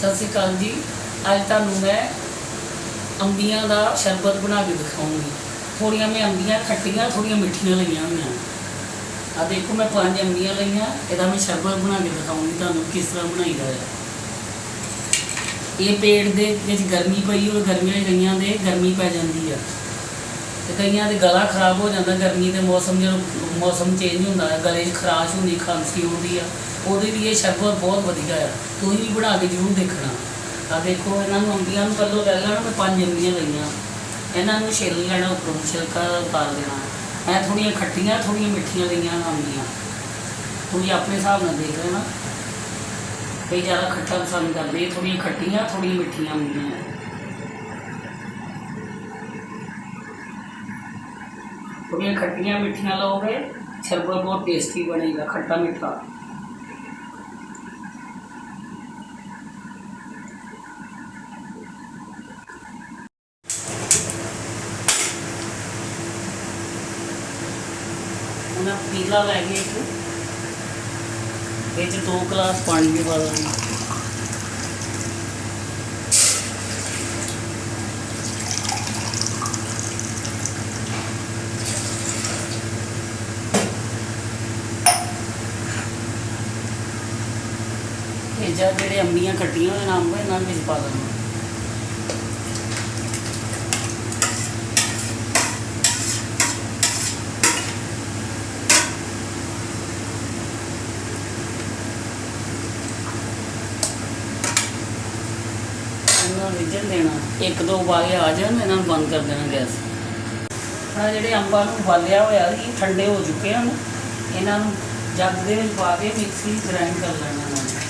ਸਤਿ ਸ਼੍ਰੀ ਅਕਾਲ ਜੀ। ਅੱਜ ਤੁਹਾਨੂੰ ਮੈਂ ਅੰਬੀਆਂ ਦਾ ਸ਼ਰਬਤ ਬਣਾ ਕੇ ਦਿਖਾਉਂਗੀ। ਥੋੜੀਆਂ ਮੈਂ ਅੰਬੀਆਂ ਖੱਟੀਆਂ, ਥੋੜੀਆਂ ਮਿੱਠੀਆਂ ਲਈਆਂ ਹੋਈਆਂ। ਆ ਦੇਖੋ, ਮੈਂ ਪੰਜ ਅੰਬੀਆਂ ਲਈਆਂ, ਇਹਦਾ ਮੈਂ ਸ਼ਰਬਤ ਬਣਾ ਕੇ ਦਿਖਾਉਂਗੀ ਤੁਹਾਨੂੰ ਕਿਸ ਤਰ੍ਹਾਂ ਬਣਾਈਦਾ ਹੈ। ਇਹ ਪੇਟ ਦੇ ਵਿੱਚ ਗਰਮੀ ਪਈ ਹੋਵੇ ਗਰਮੀਆਂ 'ਚ ਦੇ ਗਰਮੀ ਪੈ ਜਾਂਦੀ ਆ। ਤੇ ਕਈਆਂ ਦੇ ਗਲਾ ਖਰਾਬ ਹੋ ਜਾਂਦਾ ਗਰਮੀ ਦੇ ਮੌਸਮ ਜਦੋਂ ਮੌਸਮ ਚੇਂਜ ਹੁੰਦਾ ਹੈ, ਗਲੇ 'ਚ ਖਰਾਸ਼ ਹੁੰਦੀ, ਖਾਂਸੀ ਹੁੰਦੀ ਆ, ਉਹਦੇ ਲਈ ਇਹ ਸ਼ਰਬਤ ਬਹੁਤ ਵਧੀਆ ਆ। ਤੁਸੀਂ ਵੀ ਬਣਾ ਕੇ ਜ਼ਰੂਰ ਦੇਖਣਾ। ਆ ਦੇਖੋ, ਇਹਨਾਂ ਨੂੰ ਅੰਬੀਆਂ ਨੂੰ ਪਹਿਲਾਂ ਲੈ ਲੈਣਾ, ਮੈਂ ਪੰਜ ਅੰਬੀਆਂ ਲਈਆਂ। ਇਹਨਾਂ ਨੂੰ ਛਿੱਲ ਲੈਣਾ ਉੱਪਰੋਂ, ਛਿਲਕਾ ਉਤਾਰ ਦੇਣਾ। ਮੈਂ ਥੋੜੀਆਂ ਖੱਟੀਆਂ ਥੋੜੀਆਂ ਮਿੱਠੀਆਂ ਲਈਆਂ ਅੰਬੀਆਂ। ਤੁਸੀਂ ਆਪਣੇ ਹਿਸਾਬ ਨਾਲ ਦੇਖ ਲੈਣਾ। ਕਈ ਜ਼ਿਆਦਾ ਖੱਟਾ ਪਸੰਦ ਕਰਦੇ ਥੋੜੀਆਂ ਖੱਟੀਆਂ ਥੋੜੀਆਂ ਮਿੱਠੀਆਂ ਹੁੰਦੀਆਂ ਥੋੜੀਆਂ ਖੱਟੀਆਂ ਮਿੱਠੀਆਂ ਲਓਗੇ ਸ਼ਰਬਤ ਬਹੁਤ ਟੇਸਟੀ ਬਣੇਗਾ ਖੱਟਾ ਮਿੱਠਾ ਉਹਨਾਂ ਪੀਲਾ ਲੈ ਕੇ ਇੱਕ ਵਿੱਚ ਦੋ ਗਲਾਸ ਪਾਣੀ ਦੇ ਪਾ ਦਾਂਗੇ ਇਹ ਜਾਂ ਜਿਹੜੇ ਅੰਬੀਆਂ ਕੱਟੀਆਂ ਹੋਈਆਂ ਨਾ ਅੰਬ ਇਹਨਾਂ ਵਿੱਚ ਪਾ ਦਾਂਗੇ ਨੂੰ ਰਿੱਝਣ ਦੇਣਾ। ਇੱਕ ਦੋ ਉਬਾਲੇ ਆ ਜਾਣ, ਇਹਨਾਂ ਨੂੰ ਬੰਦ ਕਰ ਦੇਣਾ ਗੈਸ। ਆ ਜਿਹੜੇ ਅੰਬਾਂ ਨੂੰ ਉਬਾਲਿਆ ਹੋਇਆ ਸੀ, ਠੰਡੇ ਹੋ ਚੁੱਕੇ ਹਨ। ਇਹਨਾਂ ਨੂੰ ਜੱਗ ਦੇ ਵਿੱਚ ਪਾ ਕੇ ਮਿਕਸੀ ਗ੍ਰਾਈਂਡ ਕਰ ਲੈਣਾ ਇਹਨਾਂ ਨੂੰ।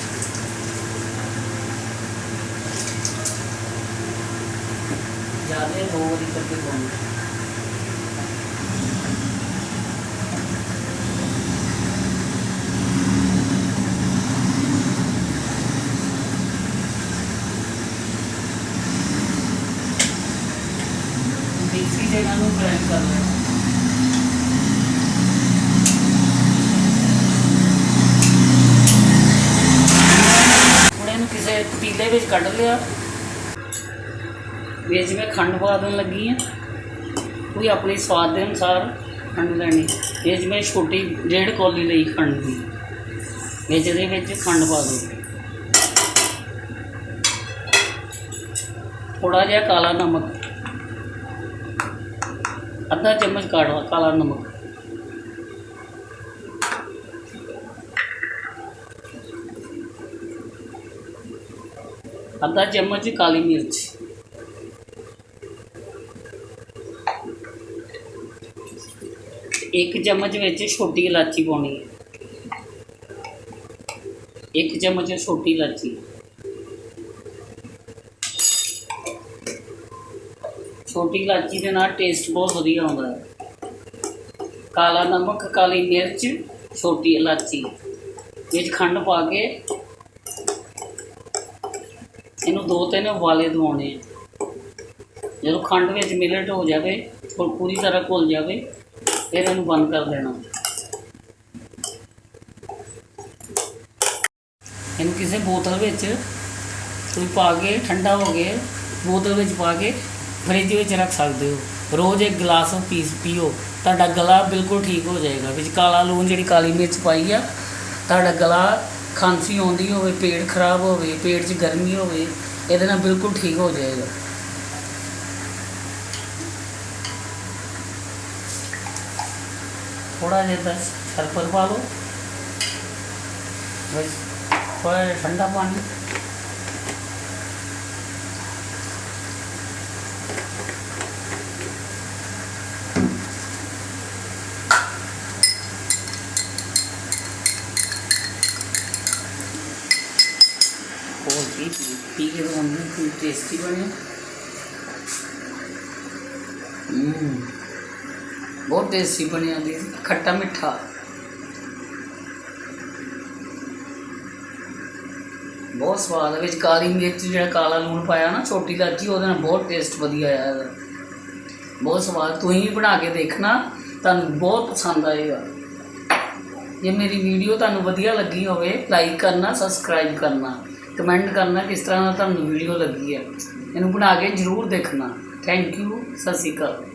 ਜ਼ਿਆਦਾ ਦੋ ਵਾਰੀ ਕਰਕੇ ਪਾਉਣਾ ਮਿਕਸੀ ਦੇ ਨਾਲ ਨੂੰ ਗ੍ਰਾਈਂਡ ਕਰ ਕਿਸੇ ਪਤੀਲੇ ਵਿੱਚ ਕੱਢ ਲਿਆ। ਵਿੱਚ ਮੈਂ ਖੰਡ ਪਾ ਦੇਣ ਲੱਗੀ ਆ ਕੋਈ ਆਪਣੇ ਸਵਾਦ ਦੇ ਅਨੁਸਾਰ ਖੰਡ ਲੈਣੀ। ਵਿੱਚ ਮੈਂ ਛੋਟੀ ਡੇਢ ਕੌਲੀ ਲਈ ਖੰਡ ਦੀ। ਵਿੱਚ ਇਹਦੇ ਵਿੱਚ ਖੰਡ ਪਾ ਦਿਓ। ਥੋੜਾ ਜਿਹਾ ਕਾਲਾ ਨਮਕ। ਅੱਧਾ ਚਮਚ ਕਾਲਾ ਕਾਲਾ ਨਮਕ। ਅੱਧਾ ਚਮਚ ਕਾਲੀ ਮਿਰਚ। ਇੱਕ ਚਮਚ ਵਿੱਚ ਛੋਟੀ ਇਲਾਚੀ ਪਾਉਣੀ ਹੈ। ਇੱਕ ਚਮਚ ਛੋਟੀ ਇਲਾਚੀ। ਛੋਟੀ ਇਲਾਚੀ ਦੇ ਨਾਲ ਟੇਸਟ ਬਹੁਤ ਵਧੀਆ ਆਉਂਦਾ ਹੈ। ਕਾਲਾ ਨਮਕ, ਕਾਲੀ ਮਿਰਚ, ਛੋਟੀ ਇਲਾਚੀ ਵਿੱਚ ਖੰਡ ਪਾ ਕੇ ਇਹਨੂੰ ਦੋ ਤਿੰਨ ਉਬਾਲੇ ਦਵਾਉਣੇ ਆ। ਜਦੋਂ ਖੰਡ ਵਿੱਚ ਮਿਲਟ ਹੋ ਜਾਵੇ ਔਰ ਪੂਰੀ ਤਰ੍ਹਾਂ ਘੁਲ ਜਾਵੇ ਫਿਰ ਇਹਨੂੰ ਬੰਦ ਕਰ ਦੇਣਾ। ਇਹਨੂੰ ਕਿਸੇ ਬੋਤਲ ਵਿੱਚ ਤੁਸੀਂ ਪਾ ਕੇ, ਠੰਡਾ ਹੋ ਕੇ, ਬੋਤਲ ਵਿੱਚ ਪਾ ਕੇ ਫ੍ਰਿਜ ਵਿੱਚ ਰੱਖ ਸਕਦੇ ਹੋ। ਰੋਜ਼ ਇੱਕ ਗਲਾਸ ਪੀਸ ਪੀਓ, ਤੁਹਾਡਾ ਗਲਾ ਬਿਲਕੁਲ ਠੀਕ ਹੋ ਜਾਏਗਾ। ਵਿੱਚ ਕਾਲਾ ਲੂਣ ਜਿਹੜੀ ਕਾਲੀ ਮਿਰਚ ਪਾਈ ਆ, ਤੁਹਾਡਾ ਗਲਾ ਖਾਂਸੀ ਆਉਂਦੀ ਹੋਵੇ, ਪੇਟ ਖਰਾਬ ਹੋਵੇ, ਪੇਟ 'ਚ ਗਰਮੀ ਹੋਵੇ, ਇਹਦੇ ਨਾਲ ਬਿਲਕੁਲ ਠੀਕ ਹੋ ਜਾਏਗਾ। ਥੋੜਾ ਜਿਹਾ ਬਸ ਸਰਪਰ ਪਾ ਲਓ ਬਸ ਥੋੜਾ ਜਿਹਾ ਠੰਡਾ ਪਾਣੀ ਹੋਰ ਕੀ ਪੀ ਪੀ ਕੇ ਤਾਂ ਮੰਮੀ ਕੋਈ ਟੇਸਟੀ ਬਣਿਆ ਹੂੰ ਬਹੁਤ ਟੇਸਟੀ ਬਣਿਆ ਦੀ, ਖੱਟਾ ਮਿੱਠਾ। ਬਹੁਤ ਸਵਾਦ ਹੈ ਵਿੱਚ ਕਾਲੀ ਮਿਰਚ ਜਿਹੜਾ ਕਾਲਾ ਲੂਣ ਪਾਇਆ ਨਾ, ਛੋਟੀ ਇਲਾਚੀ, ਉਹਦੇ ਨਾਲ ਬਹੁਤ ਟੇਸਟ ਵਧੀਆ ਆਇਆ ਇਹਦਾ। ਬਹੁਤ ਸਵਾਦ, ਤੁਸੀਂ ਵੀ ਬਣਾ ਕੇ ਦੇਖਣਾ, ਤੁਹਾਨੂੰ ਬਹੁਤ ਪਸੰਦ ਆਏਗਾ। ਜੇ ਮੇਰੀ ਵੀਡੀਓ ਤੁਹਾਨੂੰ ਵਧੀਆ ਲੱਗੀ ਹੋਵੇ ਲਾਈਕ ਕਰਨਾ ਸਬਸਕ੍ਰਾਈਬ ਕਰਨਾ ਕਮੈਂਟ ਕਰਨਾ, ਕਿਸ ਤਰ੍ਹਾਂ ਦਾ ਤੁਹਾਨੂੰ ਵੀਡੀਓ ਲੱਗੀ ਹੈ ਇਹਨੂੰ ਬਣਾ ਕੇ ਜ਼ਰੂਰ ਦੇਖਣਾ। ਥੈਂਕ ਯੂ ਸਤਿ ਸ਼੍ਰੀ ਅਕਾਲ।